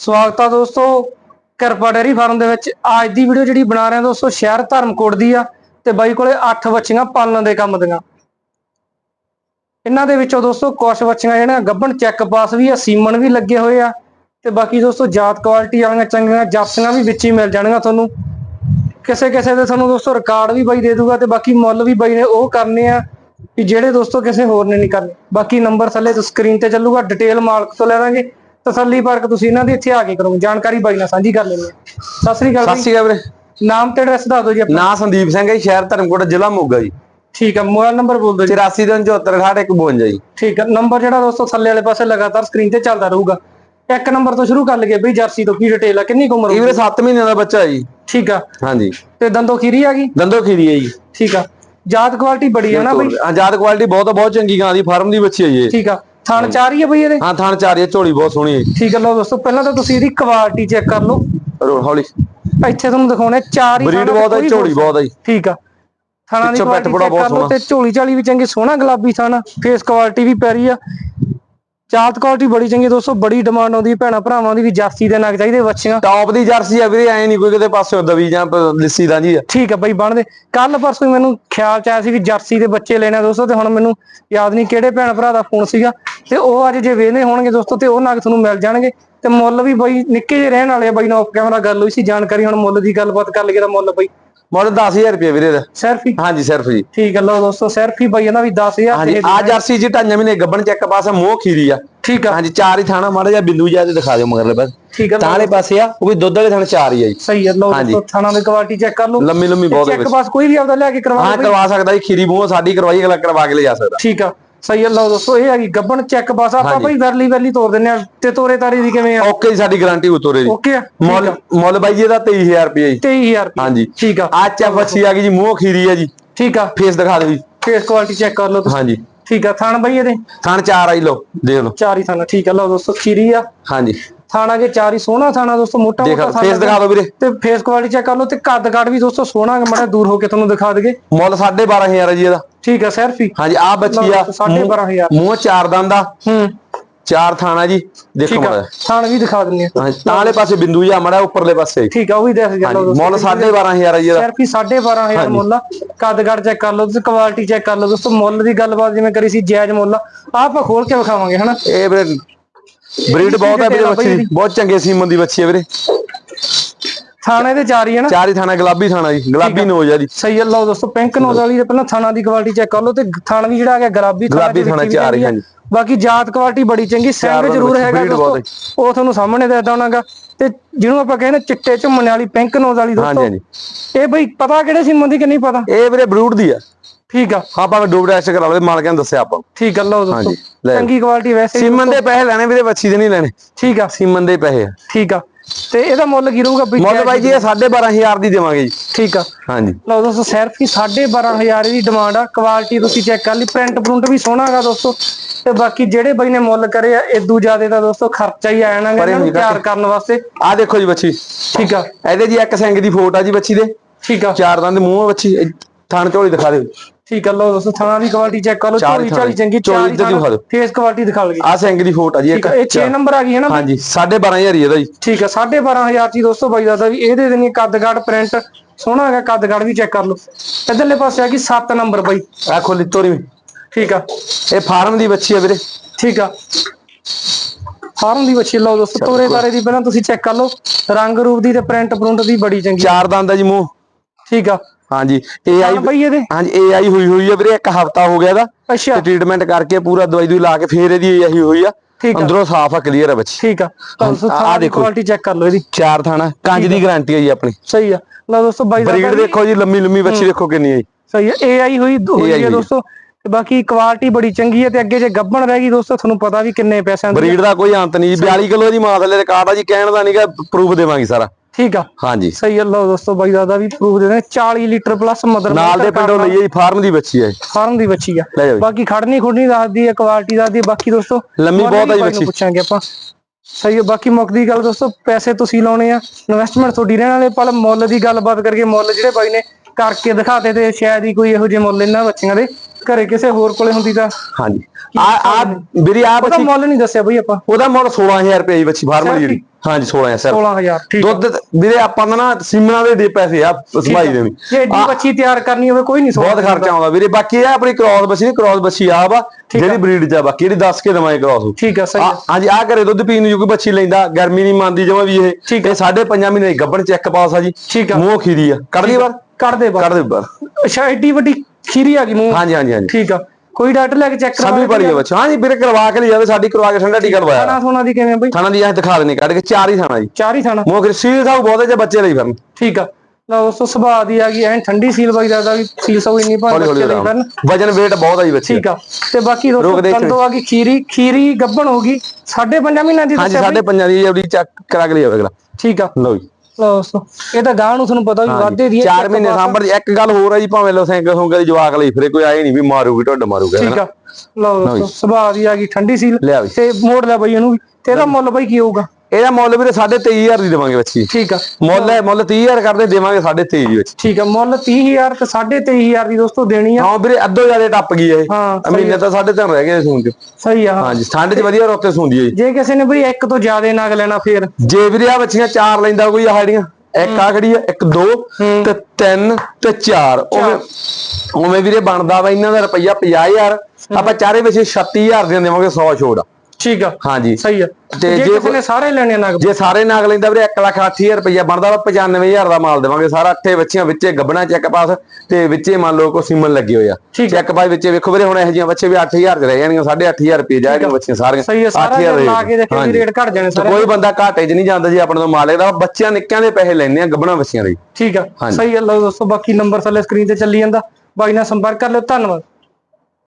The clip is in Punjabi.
ਸਵਾਗਤ ਆ ਦੋਸਤੋ, ਕਿਰਪਾ ਡੇਰੀ ਫਾਰਮ ਦੇ ਵਿੱਚ। ਅੱਜ ਦੀ ਵੀਡੀਓ ਜਿਹੜੀ ਬਣਾ ਰਹੇ ਹਾਂ ਦੋਸਤੋ, ਸ਼ਹਿਰ ਧਰਮਕੋਟ ਦੀ ਆ ਤੇ ਬਾਈ ਕੋਲੇ 8 ਬੱਚੀਆਂ ਪਾਲਣ ਦੇ ਕੰਮ ਦੀਆਂ। ਇਹਨਾਂ ਦੇ ਵਿੱਚੋਂ ਦੋਸਤੋ ਕੁਝ ਬੱਚੀਆਂ ਜਿਹੜੀਆਂ ਗੱਭਣ ਚੈੱਕ ਪਾਸ ਵੀ ਆ, ਸੀਮਨ ਵੀ ਲੱਗੇ ਹੋਏ ਆ ਤੇ ਬਾਕੀ ਦੋਸਤੋ, ਜਾਤ ਕੁਆਲਿਟੀ ਵਾਲੀਆਂ ਚੰਗੀਆਂ ਜਾਪਸੀਆਂ ਵੀ ਵਿੱਚ ਹੀ ਮਿਲ ਜਾਣਗੀਆਂ ਤੁਹਾਨੂੰ। ਕਿਸੇ ਕਿਸੇ ਦੇ ਤੁਹਾਨੂੰ ਦੋਸਤੋ ਰਿਕਾਰਡ ਵੀ ਬਾਈ ਦੇ ਦੂਗਾ ਤੇ ਬਾਕੀ ਮੁੱਲ ਵੀ ਬਾਈ ਨੇ ਉਹ ਕਰਨੇ ਆ ਕਿ ਜਿਹੜੇ ਦੋਸਤੋ ਕਿਸੇ ਹੋਰ ਨੇ ਨਹੀਂ ਕਰਨੇ। ਬਾਕੀ ਨੰਬਰ ਥੱਲੇ ਸਕਰੀਨ ਤੇ ਚੱਲੂਗਾ ਡਿਟੇਲ ਮਾਲਕ ਤੋਂ ਲੈ ਦਾਂਗੇ। ਤਸੱਲੀ ਪਰਖ ਤੁਸੀਂ ਇਹਨਾਂ ਦੀ ਇੱਥੇ ਆ ਕੇ ਕਰੋਗੇ ਜਾਣਕਾਰੀ ਬਾਈ ਨਾਲ ਸਾਂਝੀ ਕਰ ਲੈਣੀ ਸਤਿ ਸ੍ਰੀ ਅਕਾਲ ਸਤਿ ਸ਼੍ਰੀ ਅਕਾਲ ਵੀਰੇ। ਨਾਮ ਤੇ ਐਡਰੈਸ ਦੱਸ ਦਿਓ ਜੀ ਆਪਣਾ। ਨਾਂ ਸੰਦੀਪ ਸਿੰਘ ਹੈ ਸ਼ਹਿਰ ਧਰਮਕੋਟ ਜ਼ਿਲ੍ਹਾ ਮੋਗਾ ਜੀ। ਠੀਕ ਆ ਮੋਬਾਈਲ ਨੰਬਰ ਬੋਲ ਦਿਓ ਜੀ। 84 ਤੋਂ 74 68 52 ਜੀ। ਠੀਕ ਆ ਨੰਬਰ ਜਿਹੜਾ ਦੋਸਤੋ ਥੱਲੇ ਵਾਲੇ ਪਾਸੇ ਲਗਾਤਾਰ ਸਕਰੀਨ ਤੇ ਚੱਲਦਾ ਰਹੂਗਾ। ਇੱਕ ਨੰਬਰ ਤੋਂ ਸ਼ੁਰੂ ਕਰ ਲਈਏ ਬਈ ਜਰਸੀ ਤੋਂ ਕੀ ਡਿਟੇਲ ਆ ਕਿੰਨੀ ਕੁ ਉਮਰ ਹੋਊਗੀ? ਵੀਰੇ 7 ਮਹੀਨਿਆਂ ਦਾ ਬੱਚਾ ਜੀ। ਠੀਕ ਆ। ਹਾਂਜੀ। ਤੇ ਦੰਦੋ ਖੀਰੀ ਆ ਗਈ? ਦੰਦੋ ਖੀਰੀ ਹੈ ਜੀ। ਠੀਕ ਆ। ਜਾਤ ਕੁਆਲਿਟੀ ਬੜੀ ਆ ਨਾ ਬਈ। ਆਜ਼ਾਦ ਕੁਆਲਿਟੀ ਬਹੁਤ ਬਹੁਤ ਚੰਗੀ ਗਾਂ ਦੀ ਫਾਰਮ ਦੀ ਬੱਚੀ ਹੈ ਜੀ। ਠੀਕ ਆ। ਥਣ ਚਾਰ ਹੀ ਬਈ ਇਹਦੇ? ਹਾਂ ਥਾਣ ਚਾਰੀ ਝੋਲੀ ਬਹੁਤ ਸੋਹਣੀ ਹੈ। ਠੀਕ ਆ ਲਓ ਦੋਸਤੋ ਪਹਿਲਾਂ ਤਾਂ ਤੁਸੀਂ ਇਹਦੀ ਕੁਆਲਿਟੀ ਚੈੱਕ ਕਰ ਲਓ। ਰੋ ਹੌਲੀ। ਇੱਥੇ ਤੁਹਾਨੂੰ ਦਿਖਾਉਣੇ ਚਾਰ ਹੀ ਬਰੀਡ ਬਹੁਤ ਹੈ ਝੋਲੀ ਬਹੁਤ ਹੈ ਠੀਕ ਆ। ਥਾਣਾ ਦੀ ਕੁਆਲਿਟੀ ਚੈੱਕ ਕਰ ਲਓ ਤੇ ਝੋਲੀ ਝਾਲੀ ਵੀ ਚੰਗੀ ਸੋਹਣਾ ਗੁਲਾਬੀ ਥਾਣਾ ਫੇਸ ਕੁਆਲਿਟੀ ਵੀ ਪਿਆਰੀ ਆ। ਚਾਤ ਕੁਆਲਿਟੀ ਬੜੀ ਚੰਗੀ ਦੋਸਤੋ ਬੜੀ ਡਿਮਾਂਡ ਆਉਂਦੀ ਭੈਣਾ ਭਰਾਵਾਂ ਦੀ ਵੀ ਜਰਸੀ ਦੇ ਨਗ ਚਾਹੀਦੇ ਬੱਚੀਆਂ ਟੌਪ ਦੀ ਜਰਸੀ ਆ ਵੀਰੇ ਐ ਨਹੀਂ ਕੋਈ ਕਿਤੇ ਪਾਸੇ ਦਵੀ ਜਾਂ ਲਿੱਸੀ ਦਾ ਜੀ। ਠੀਕ ਆ ਬਈ ਬਣਦੇ। ਕੱਲ ਪਰਸੋਂ ਮੈਨੂੰ ਖਿਆਲ ਚ ਆਇਆ ਸੀ ਵੀ ਜਰਸੀ ਦੇ ਬੱਚੇ ਲੈਣੇ ਦੋਸਤੋ ਤੇ ਹੁਣ ਮੈਨੂੰ ਯਾਦ ਨਹੀਂ ਕਿਹੜੇ ਭੈਣ ਭਰਾ ਦਾ ਫੋਨ ਸੀਗਾ। ਤੇ ਉਹ ਅੱਜ ਜੇ ਵੇਹਨੇ ਹੋਣਗੇ ਦੋਸਤੋ ਤੇ ਉਹ ਨਗ ਤੁਹਾਨੂੰ ਮਿਲ ਜਾਣਗੇ। ਤੇ ਮੁੱਲ ਵੀ ਬਈ ਨਿੱਕੇ ਜਿਹੇ ਰਹਿਣ ਵਾਲੇ ਆ ਬਈ ਨਾਲ ਆਫ ਕੈਮਰਾ ਗੱਲ ਹੋਈ ਸੀ ਜਾਣਕਾਰੀ ਹੁਣ ਮੁੱਲ ਦੀ ਗੱਲਬਾਤ ਕਰ ਲਈਏ ਤਾਂ ਮੁੱਲ ਬਈ ਮੁੱਲ 10000 ਰੁਪਏ ਵੀਰੇ ਦਾ। ਸਿਰਫ? ਹੀ ਹਾਂਜੀ ਸਿਰਫ। ਜੀ ਠੀਕ ਆ ਲਓ ਦੋਸਤੋ ਸਿਰਫ ਹੀ ਬਈ ਇਹਨਾਂ ਵੀ 10000 ਹਾਂਜੀ ਆ ਜਰਸੀ ਜੀ ਢਾਈਆਂ ਮਹੀਨੇ ਗੱਬਣ ਚੈੱਕ ਪਾਸ ਮੂੰਹ ਖੀਰੀ ਆ। ਠੀਕ ਆ। ਹਾਂਜੀ ਚਾਰ ਹੀ ਥਾਣਾ ਮਾੜਾ ਜਿਹਾ ਬਿੰਦੂ ਜਿਹਾ ਤੇ ਦਿਖਾ ਦਿਓ ਮਗਰਲੇ ਪਾਸੇ। ਠੀਕ ਆ ਤਾਲੇ ਪਾਸੇ ਆ ਉਹ ਵੀ ਦੁੱਧ ਵਾਲੇ ਥਾਣੇ ਚਾਰ ਹੀ ਆ ਜੀ। ਸਹੀ ਆ ਲਓ। ਦੋਸਤੋ ਥਾਣਾ ਦੀ ਕੁਆਲਿਟੀ ਚੈੱਕ ਕਰ ਲਓ। ਲੰਮੀ ਲੰਮੀ ਬਹੁਤ ਹੈ ਚੈੱਕ ਪਾਸ ਕੋਈ ਵੀ ਆਪਦਾ ਲਿਆ ਕੇ ਕਰਵਾ ਹਾਂ ਲਓ ਬਈ। ਕਰਵਾ ਸਕਦਾ ਜੀ ਖੀਰੀ ਮੂੰਹ ਸਾਡੀ ਕਰਵਾਈ ਅਗਲਾ ਕਰਵਾ ਕੇ ਲੈ ਜਾ ਸਕਦਾ। ਠੀਕ ਆ। ਸਹੀ ਆ ਲਓ ਦੋਸਤੋ ਇਹ ਹੈਗੀ ਗੱਬਣ ਚੈੱਕ ਪਾਸ ਆਪਾਂ ਹਾਂਜੀ। ਬਈ ਵਰਲੀ ਵਰਲੀ ਤੋੜ ਦਿੰਨੇ ਆ ਤੇ ਤੋਰੇ ਤਾਰੀ ਦੀ ਕਿਵੇਂ ਆ? ਓਕੇ ਜੀ ਸਾਡੀ ਗਾਰੰਟੀ ਉਤੋਰੇ ਦੀ। ਓਕੇ ਆ ਮੁੱਲ ਮੁੱਲ ਬਾਈ ਜੀ ਇਹਦਾ 23000 ਰੁਪਏ ਜੀ। 23000 ਰੁਪਏ ਹਾਂਜੀ। ਠੀਕ ਆ। ਆ ਚਾ ਬੱਚੀ ਆ ਗਈ ਜੀ ਮੂੰਹ ਖੀਰੀ ਆ ਜੀ। ਠੀਕ ਆ। ਫੇਸ ਦਿਖਾ ਦਿਓ ਜੀ। ਫੇਸ ਕੁਆਲਿਟੀ ਚੈੱਕ ਕਰ ਲਓ ਤੁਸੀਂ। ਹਾਂਜੀ। ਠੀਕ ਆ ਥਾਣ ਬਈ ਇਹਦੇ? ਥਣ ਚਾਰ ਆਈ ਲਓ ਦੇਖ ਲਓ। ਚਾਰ ਹੀ ਥਾਣਾ ਠੀਕ ਆ ਲਓ ਦੋਸਤੋ ਖੀਰੀ ਆ। ਹਾਂਜੀ। ਥਾਣਾ ਕੇ ਚਾਰ ਹੀ ਸੋਹਣਾ ਥਾਣਾ ਦੋਸਤੋ ਮੋਟਾ ਦੇਖ ਮੋਟਾ ਫੇਸ ਦਿਖਾ ਦਿਓ ਵੀਰੇ। ਤੇ ਫੇਸ ਕੁਆਲਿਟੀ ਚੈੱਕ ਕਰ ਲਓ ਤੇ ਕੱਦ ਕਾਠ ਵੀ ਦੋਸਤੋ ਸੋਹਣਾ ਮੜਾ ਦੂਰ ਹੋ ਕੇ ਤੁਹਾਨੂੰ ਦਿਖਾ ਦਗੇ ਮੁੱਲ 12500 ਆ ਜੀ ਇਹਦਾ। ਠੀਕ ਆ ਸਿਰਫ ਹੀ ਹਾਂਜੀ ਆ ਬੱਚੀ ਆ। ਮੂੰਹ ਚਾਰ ਦੰਦ ਹੂੰ। ਚਾਰ ਥਾਣਾ ਜੀ ਦੇਖੋ ਮਾੜਾ ਥਾਣ ਵੀ ਦਿਖਾ ਦਿੰਨੇ ਆ। ਹਾਂਜੀ ਤਾਲੇ ਪਾਸੇ ਬਿੰਦੂ ਜਿਹਾ ਮੜਾ ਉੱਪਰਲੇ ਪਾਸੇ। ਠੀਕ ਆ ਉਹ ਵੀ ਦੇਖ ਜਾ ਲਓ ਮੁੱਲ 12500 ਆ ਜੀ ਇਹਦਾ। ਸਿਰਫ ਹੀ 12500 ਮੁੱਲ ਆ। ਕੱਦ ਕਾਠ ਚੈੱਕ ਕਰ ਲਓ ਤੇ ਕੁਆਲਿਟੀ ਚੈੱਕ ਕਰ ਲਓ ਦੋਸਤੋ। ਮੁੱਲ ਦੀ ਗੱਲਬਾਤ ਜਿਵੇਂ ਕਰੀ ਸੀ ਜਾਇਜ਼ ਮੁੱਲ ਆਪਾਂ ਖੋਲ ਕੇ ਵਿਖਾਵਾਂਗੇ ਹਨਾ? ਇਹ ਵੀਰੇ ਬਰੀਡ ਬਹੁਤ ਆ ਵੀਰੇ ਬੱਚੀ ਦੀ। ਬਹੁਤ ਚੰਗੇ ਸੀਮਨ ਦੀ ਬੱਚੀ ਹੈ ਵੀਰੇ। ਥਾਣੇ ਦੇ ਚਾਰ ਹੀ ਹੈ ਨਾ? ਚਾਰ ਹੀ ਥਾਣਾ ਗੁਲਾਬੀ ਥਾਣਾ ਜੀ ਗੁਲਾਬੀ ਨੋਜ ਆ ਜੀ। ਸਹੀ ਹੈ ਲਓ ਦੋਸਤੋ ਪਿੰਕ ਨੋਜ਼ ਵਾਲੀ ਦੇ ਪਹਿਲਾਂ ਥਾਣਾ ਦੀ ਕੁਆਲਿਟੀ ਚੈੱਕ ਕਰ ਲਓ ਤੇ ਥਾਣਾ ਵੀ ਜਿਹੜਾ ਆ ਗਿਆ ਗੁਲਾਬੀ ਥਾਣਾ ਗੁਲਾਬੀ ਥਾਣਾ ਚਾਰ ਹੀ। ਹਾਂਜੀ। ਬਾਕੀ ਜਾਤ ਕੁਆਲਿਟੀ ਬੜੀ ਚੰਗੀ ਸਿੰਘ ਜ਼ਰੂਰ ਹੈਗਾ ਦੋਸਤੋ। ਉਹ ਤੁਹਾਨੂੰ ਸਾਹਮਣੇ ਦੱਸਦਾ ਹੋਣਾਗਾ। ਤੇ ਜਿਹਨੂੰ ਆਪਾਂ ਕਹਿੰਦੇ ਚਿੱਟੇ ਝੁੰਮਣੇ ਵਾਲੀ ਪਿੰਕ ਨੋਜ਼ ਵਾਲੀ ਹਾਂਜੀ ਦੋਸਤੋ। ਹਾਂਜੀ ਇਹ ਬਈ ਪਤਾ ਕਿਹੜੇ ਸਿੰਮਾਂ ਦੀ ਕਿ ਨਹੀਂ ਪਤਾ? ਇਹ ਵੀਰੇ ਬਰੂਡ ਦੀ ਆ। ਠੀਕ ਆ। ਭਾਵੇਂ ਡੋਬ ਟੈਸਟ ਕਰਾ ਲਵੇ ਮਾਲਕਾਂ ਨੇ ਦੱਸਿਆ ਆਪਾਂ। ਠੀਕ ਆ ਲਓ ਦੋਸਤੋ। ਹਾਂਜੀ। ਚੰਗੀ ਕੁਆਲਿਟੀ ਵੈਸੇ ਸੀਮਨ ਦੇ ਪੈਸੇ ਲੈਣੇ ਵੀਰੇ ਬੱਚੀ ਦੇ ਨਹੀਂ ਲੈਣੇ। ਠੀਕ ਆ। ਸੀਮਨ ਦੇ ਪੈਸੇ ਆ। ਠੀਕ ਆ। ਤੇ ਇਹਦਾ ਮੁੱਲ ਕੀ ਰਹੂਗਾ ਬਈ ਮੁੱਲ ਬਾਈ ਜੀ ਇਹ 12500 ਦੀ ਦੇਵਾਂਗੇ ਜੀ। ਠੀਕ ਆ। ਹਾਂਜੀ। ਲਓ ਦੋਸਤੋ ਸਿਰਫ ਹੀ 12500 ਦੀ ਡਿਮਾਂਡ ਆ। ਕੁਆਲਿਟੀ ਤੁਸੀਂ ਚੈੱਕ ਕਰ ਲਈ। ਪ੍ਰਿੰਟ ਪ੍ਰਿੰਟ ਵੀ ਸੋਹਣਾ ਹੈਗਾ ਦੋਸਤੋ। ਤੇ ਬਾਕੀ ਜਿਹੜੇ ਬਾਈ ਨੇ ਮੁੱਲ ਕਰੇ ਆ ਇਦੂ ਜ਼ਿਆਦੇ ਦਾ ਦੋਸਤੋ ਖਰਚਾ ਹੀ ਆ ਜਾਣਾ ਗਾ ਇਹਨਾਂ ਨੂੰ ਤਿਆਰ ਕਰਨ ਵਾਸਤੇ। ਆ ਦੇਖੋ ਜੀ ਬੱਚੀ। ਠੀਕ ਆ। ਇਹਦੇ ਜੀ ਇੱਕ ਸਿੰਘ ਦੀ ਫੋਟ ਆ ਜੀ ਬੱਚੀ ਦੇ। ਠੀਕ ਆ। ਚਾਰ ਦੰਦ ਮੂੰਹ ਆ ਬੱਚੀ। ਥਣ ਝੋਲੀ ਦਿਖਾ ਦਿਓ। ਠੀਕ ਆ ਲਓ ਦੋਸਤੋ ਥਾਣਾ ਦੀ ਕੁਆਲਿਟੀ ਚੈੱਕ ਕਰ ਲਓ ਚਾਰ ਚੋਲੀ ਚੰਗੀ ਚਾਰ ਇੱਧਰ ਦੀ ਵਿਖਾ ਦਿਓ। ਫੇਸ ਕੁਆਲਿਟੀ ਦਿਖਾ ਲਗੀ ਆ ਸਿੰਘ ਦੀ ਫੋਟ ਆ ਜੀ ਇੱਕ ਇਹ 6 ਨੰਬਰ ਆ ਗਈ ਹੈ ਨਾ? ਹਾਂਜੀ 12500 ਹੀ ਇਹਦਾ ਜੀ। ਠੀਕ ਆ 12500 ਦੀ ਦੋਸਤੋ ਬਾਈ ਦਾ ਵੀ ਇਹਦੇ ਦੇਣੀ ਕੱਦਗੜ ਪ੍ਰਿੰਟ ਸੋਹਣਾ ਹੈਗਾ ਕੱਦਗੜ ਵੀ ਚੈੱਕ ਕਰ ਲਓ। ਇਧਰਲੇ ਪਾਸੇ ਆ ਗਈ 7 ਨੰਬਰ ਬਾਈ। ਆ ਖੋਲੀ ਤੋਰੀ ਠੀਕ ਆ। ਇਹ ਫਾਰਮ ਦੀ ਬੱਚੀ ਆ ਵੀਰੇ। ਠੀਕ ਆ। ਫਾਰਮ ਦੀ ਬੱਚੀ ਲਓ ਦੋਸਤੋ ਤੋਰੇ ਤਾਰੇ ਦੀ ਪਹਿਲਾਂ ਤੁਸੀਂ ਚੈੱਕ ਕਰ ਲਓ। ਰੰਗ ਰੂਪ ਦੀ ਤੇ ਪ੍ਰਿੰਟ ਪ੍ਰਿੰਟ ਦੀ ਬੜੀ ਚੰਗੀ। ਚਾਰ ਦੰਦ ਆ ਜੀ ਮੂੰਹ। ਠੀਕ ਆ। ਹਾਂਜੀ ਇਹ ਆਈ ਹਾਂ ਬਈ ਇਹਦੇ। ਹਾਂਜੀ ਆਈ ਹੋਈ ਹੋਈ ਆ ਵੀਰੇ ਇੱਕ ਹਫਤਾ ਹੋ ਗਿਆ ਦਾ ਅੱਛਾ। ਟ੍ਰੀਟਮੈਂਟ ਕਰਕੇ ਪੂਰਾ ਦਵਾਈ ਦੂਈ ਲਾ ਕੇ ਫੇਰ ਇਹਦੀ ਇਹ ਆਈ ਹੋਈ ਆ। ਠੀਕ ਆ। ਅੰਦਰੋਂ ਸਾਫ਼ ਆ ਕਲੀਅਰ ਆ ਬੱਚੀ। ਠੀਕ ਆ। ਦੀ ਦੇਖੋ। ਕੁਆਲਿਟੀ ਚੈੱਕ ਕਰ ਲਓ ਇਹਦੀ। ਚਾਰ ਥਾਣਾ ਕੰਜ ਦੀ ਗਾਰੰਟੀ ਆ ਜੀ ਆਪਣੀ। ਸਹੀ ਆ। ਲਓ ਦੋਸਤੋ ਬਾਈ ਦਾ ਬਰੀਡ ਦੇਖੋ ਜੀ ਲੰਮੀ ਲੰਮੀ ਬੱਚੀ ਦੇਖੋ ਕਿੰਨੀ ਆ ਜੀ। ਸਹੀ ਹੈ ਏਆਈ ਹੋਈ ਹੋਈ AI ਹੈ ਦੋਸਤੋ। ਤੇ ਬਾਕੀ ਕੁਆਲਿਟੀ ਬੜੀ ਚੰਗੀ ਹੈ ਤੇ ਅੱਗੇ ਜੇ ਗੱਬਣ ਰਹਿ ਗਈ ਦੋਸਤੋ ਤੁਹਾਨੂੰ ਪਤਾ ਵੀ ਕਿੰਨੇ ਪੈਸਿਆਂ ਦੀ ਬਰੀਡ ਦਾ ਕੋਈ ਅੰਤ ਨਹੀਂ ਜੀ। 42 ਕਿਲੋ ਦੀ ਮਾਂ ਥੱਲੇ ਰਿਕਾਰਡ ਆ ਜੀ ਕਹਿਣ ਦਾ ਨਹੀਂਗਾ ਪ੍ਰੂਫ ਦੇਵਾਂਗੇ ਸਾਰਾ। ਠੀਕ ਆ ਹਾਂਜੀ ਸਹੀ ਹੈ ਲਓ ਦੋਸਤੋ ਬਾਈ ਦਾ ਵੀ ਪ੍ਰੂਫ ਦੇ ਦੇ 40 ਲੀਟਰ ਪਲੱਸ ਮਦਰ ਨਾਲ ਦੇ ਪਿੰਡੋਂ ਲਈ ਜੀ ਫਾਰਮ ਦੀ ਬੱਚੀ ਇਹ। ਫਾਰਮ ਦੀ ਬੱਚੀ ਆ। ਬਾਕੀ ਖੜਨੀ ਖੁੜਨੀ ਦੱਸਦੀ ਹੈ ਕੁਆਲਿਟੀ ਦੱਸਦੀ ਹੈ ਬਾਕੀ ਦੋਸਤੋ ਲੰਮੀ ਬਹੁਤ ਆ ਜੀ ਬੱਚੀ। ਪੁੱਛਾਂਗੇ ਆਪਾਂ ਸਹੀ ਹੈ ਬਾਕੀ ਮੁੱਕਦੀ ਗੱਲ ਦੋਸਤੋ ਪੈਸੇ ਤੁਸੀਂ ਲਾਉਣੇ ਆ ਇਨਵੈਸਟਮੈਂਟ ਤੁਹਾਡੀ ਰਹਿਣ ਵਾਲੇ ਪਰ ਮੁੱਲ ਦੀ ਗੱਲਬਾਤ ਕਰਕੇ ਮੁੱਲ ਜਿਹੜੇ ਬਾਈ ਨੇ ਕਰਕੇ ਦਿਖਾਤੇ ਤੇ ਸ਼ਾਇਦ ਹੀ ਕੋਈ ਇਹੋ ਜਿਹੇ ਮੁੱਲ ਇਹਨਾਂ ਬੱਚੀਆਂ ਦੇ ਘਰੇ ਕਿਸੇ ਹੋਰ ਕੋਲੇ ਹੁੰਦੀ ਤਾਂ ਹਾਂਜੀ। ਆ ਆ ਵੀਰੇ ਆ ਉਹਦਾ ਬੱਚੀ ਮੁੱਲ ਨਹੀਂ ਦੱਸਿਆ ਬਈ ਆਪਾਂ। ਉਹਦਾ ਮੁੱਲ 16000 ਰੁਪਏ ਦੀ ਬੱਚੀ ਫਾਰਮਰ ਜਿਹੜੀ। ਹਾਂਜੀ 16000 ਸਰ 16000 ਠੀਕ ਆ। ਦੁੱਧ ਵੀਰੇ ਆਪਾਂ ਦਾ ਨਾ ਸੀਮਨਾ ਦੇ ਦੇ ਪੈਸੇ ਆ ਸਮਾਈ ਦੇਣੀ। ਜੇ ਏਡੀ ਬੱਚੀ ਤਿਆਰ ਕਰਨੀ ਹੋਵੇ ਕੋਈ ਨਹੀਂ ਬਹੁਤ ਖਰਚਾ ਆਉਂਦਾ। ਵੀਰੇ ਬਾਕੀ ਇਹ ਆਪਣੀ ਕ੍ਰਾਸ ਬੱਚੀ ਨਹੀਂ ਕ੍ਰਾਸ ਬੱਚੀ ਆ ਵਾ ਜਿਹੜੀ ਬਰੀਡ ਚ ਆ ਬਾਕੀ ਜਿਹੜੀ ਦੱਸ ਕੇ ਦਵਾਂਗੇ ਕ੍ਰਾਸ ਠੀਕ ਆ ਸਹੀ ਆ ਹਾਂਜੀ ਆ ਘਰੇ ਦੁੱਧ ਪੀਣ ਨੂੰ ਜੋ ਕੋਈ ਬੱਚੀ ਲੈਂਦਾ ਗਰਮੀ ਨਹੀਂ ਮੰਨਦੀ ਜਮਾ ਵੀ ਇਹ। ਠੀਕ ਇਹ ਸਾਢੇ ਪੰਜਾਂ ਮਹੀਨੇ ਦੀ ਗੱਭਣ ਚੈੱਕ ਪਾਸ ਆ ਜੀ ਠੀਕ ਆ। ਮੂੰਹ ਖੀਰੀ ਆ। ਕੱਢ ਲਈ ਬਾਰ ਕੱਢ ਦੇ ਬਾ ਕੱਢ ਦੇ ਬਾਰ ਅੱਛਾ ਏਡੀ ਵੱਡੀ ਖੀਰੀ ਆ ਗਈ ਮੂੰਹ। ਹਾਂਜੀ ਹਾਂਜੀ ਹਾਂਜੀ। ਠੀਕ ਆ। ਕੋਈ ਡਾਕਟਰ ਲੈ ਕੇ ਚੈੱਕ ਕਰਵਾ ਸਭੀ ਭਰੀ ਬੱਚਾ। ਹਾਂਜੀ ਵੀਰੇ ਕਰਵਾ ਕੇ ਲਈ ਜਾਵੇ ਸਾਡੀ ਕਰਵਾ ਕੇ ਠੰਡਾ ਟੀਕਾ ਲਵਾਇਆ। ਖਾਣਾ ਸੋਨਾ ਦੀ ਕਿਵੇਂ ਬਈ? ਥਾਣਾ ਦੀ ਇਹ ਦਿਖਾ ਦੇਣੇ ਕੱਢ ਕੇ ਚਾਰ ਹੀ ਥਾਣਾ ਜੀ। ਚਾਰ ਹੀ ਥਾਣਾ ਮੂੰਹ ਖੀਰੀ ਸੀਲ ਸਾਹਿਬ ਬਹੁਤੇ ਜੇ ਬੱਚੇ ਲਈ ਫਿਰਨ। ਠੀਕ ਆ। ਲਓ ਦੋਸਤੋ ਸੁਭਾਅ ਦੀ ਆ ਗਈ ਐਨ ਠੰਡੀ ਸੀਲ ਬਾਈ ਦਾ ਵੀ ਸੀਲ ਸੋ ਇੰਨੀ ਹੌਲੀ ਬੱਚੇ ਲਈ। ਕਰਨ ਵਜਨ weight ਬਹੁਤ ਆ ਜੀ ਬੱਚੇ। ਠੀਕ ਆ। ਤੇ ਬਾਕੀ ਦੋਸਤੋ। ਕੰਦੋ ਆ ਗਈ ਖੀਰੀ। ਖੀਰੀ ਗੱਭਣ ਹੋ ਗਈ। ਸਾਢੇ ਪੰਜਾਂ ਮਹੀਨਿਆਂ ਦੀ ਹਾਂਜੀ ਦੱਸਿਆ ਸਾਢੇ ਪੰਜਾਂ ਦੀ ਜਿਹੜੀ ਚੱਕ ਕਰਾ ਕੇ ਲਈ ਜਾਵੇ ਅਗਲਾ। ਠੀਕ ਆ। ਲਓ ਜੀ। ਲਓ ਦੋਸਤੋ ਇਹ ਤਾਂ ਗਾਂ ਨੂੰ ਤੁਹਾਨੂੰ ਪਤਾ ਵੀ ਵਾਧੇ ਦੀ ਹੈ, ਚਾਰ ਇੱਕ ਮਹੀਨੇ ਪਾਸਾ- ਸਾਂਭਰ ਦੀ ਇੱਕ ਗੱਲ ਹੋਰ ਆ ਜੀ ਭਾਵੇਂ ਲੋ ਸਿੰਘ ਸੁੰਗ ਦੀ ਜਵਾਕ ਲਈ ਫਿਰੇ ਕੋਈ ਆਏ ਨਹੀਂ ਵੀ ਮਾਰੂਗੀ ਢੱਡ ਮਾਰੂਗਾ ਠੀਕ ਆ। ਲਓ ਸੁਭਾਅ ਦੀ ਆ ਗਈ ਠੰਡੀ ਸੀਲ। ਤੇ ਮੋੜ ਲੈ ਬਈ ਇਹਨੂੰ ਵੀ। ਤੇ ਇਹਦਾ ਮੁੱਲ ਬਈ ਕੀ ਹੋਊਗਾ? ਇਹਦਾ ਮੁੱਲ ਵੀਰੇ 23500 ਦੀ ਦੇਵਾਂਗੇ ਬੱਚੀ। ਠੀਕ ਆ। ਮੁੱਲ ਹੈ ਮੁੱਲ 30000 ਕਰਦੇ ਦੇਵਾਂਗੇ 23.5 ਦੀ ਬੱਚੀ। ਠੀਕ ਆ ਮੁੱਲ 30000 ਤੇ 23500 ਦੀ ਦੋਸਤੋ ਦੇਣੀ ਆ। ਹਾਂ ਵੀਰੇ ਅੱਧੋ ਜ਼ਿਆਦਾ ਟੱਪ ਗਈ ਇਹ। ਹਾਂ ਮਹੀਨੇ ਤਾਂ ਸਾਢੇ ਤਿੰਨ ਰਹਿ ਗਏ ਸੂਣ ਚ। ਸਹੀ ਆ। ਹਾਂਜੀ ਠੰਡ ਚ ਵਧੀਆ ਰੋਤੇ ਸੂੰਦੀ ਹੈ ਜੀ। ਕਿਸੇ ਨੇ ਬਈ ਇੱਕ ਤੋਂ ਜ਼ਿਆਦਾ ਨਗ ਲੈਣਾ ਫੇਰ। ਜੇ ਵੀਰੇ ਆ ਬੱਚੀਆਂ ਚਾਰ ਲੈਂਦਾ ਕੋਈ ਆ ਜਿਹੜੀਆਂ ਇੱਕ ਆ ਖੜੀ ਆ ਇੱਕ ਦੋ ਤੇ ਤਿੰਨ ਤੇ ਚਾਰ। ਉਵੇਂ ਉਵੇਂ ਵੀਰੇ ਬਣਦਾ ਵਾ ਇਹਨਾਂ ਦਾ ਰੁਪਈਆ 50000 ਆਪਾਂ ਚਾਰੇ ਵਿੱਚ 36000 ਦੀਆਂ ਦੇਵਾਂਗੇ 100 ਛੋੜ। ਠੀਕ ਆ। ਹਾਂਜੀ। ਸਹੀ ਆ। ਤੇ ਜੇ ਕਿਸੇ ਨੇ ਸਾਰੇ ਲੈਣੇ ਨਗ ਜੇ ਸਾਰੇ ਨਾਗ ਲੈਂਦਾ ਵੀਰੇ 1 ਲੱਖ 8000 ਰੁਪਈਆ ਬਣਦਾ ਵਾ 95000 ਦਾ ਮਾਲ ਦੇਵਾਂਗੇ ਸਾਰਾ। ਅੱਠੇ ਬੱਚੀਆਂ ਵਿੱਚੇ ਗੱਬਣਾ ਚੈੱਕ ਪਾਸ ਤੇ ਵਿੱਚੇ ਮੰਨ ਲਓ ਕੋ ਸੀਮਨ ਲੱਗੇ ਹੋਏ ਆ। ਠੀਕ ਚੈੱਕ ਪਾਸ ਵਿੱਚੇ ਵੇਖੋ ਵੀਰੇ ਹੁਣ ਇਹੋ ਜਿਹੀਆਂ ਬੱਚੇ ਵੀ 8000 ਚ ਰਹਿ ਜਾਣਗੀਆਂ 8500 ਰੁਪਏ ਜਾਣਗੀਆਂ ਬੱਚੀਆਂ ਸਾਰੀਆਂ। ਸਹੀ ਆ ਸਾਰਾ 8000 ਲਾ ਕੇ ਦੇਖੇ। ਰੇਟ ਘਟ ਜਾਣੇ ਸਾਰੇ ਕੋਈ ਬੰਦਾ ਘਾਟੇ 'ਚ ਨਹੀਂ ਜਾਂਦਾ ਜੀ ਆਪਣੇ ਤੋਂ ਮਾਲੇ ਦਾ ਬੱਚਿਆਂ ਨਿੱਕਿਆਂ ਦੇ ਪੈਸੇ ਲੈਣੇ ਆ ਗੱਬਣਾ ਬੱਚੀਆਂ ਲਈ ਠੀਕ ਆ। ਸਹੀ ਆ ਲਓ ਦੋਸਤੋ ਬਾਕੀ ਨੰਬਰ ਥੱਲੇ ਸਕਰੀਨ ਤੇ ਚੱਲੀ ਜਾਂਦਾ। ਬਾਈ ਨਾਲ ਸੰਪਰਕ ਕਰ ਲਿਓ ਧੰਨਵਾਦ।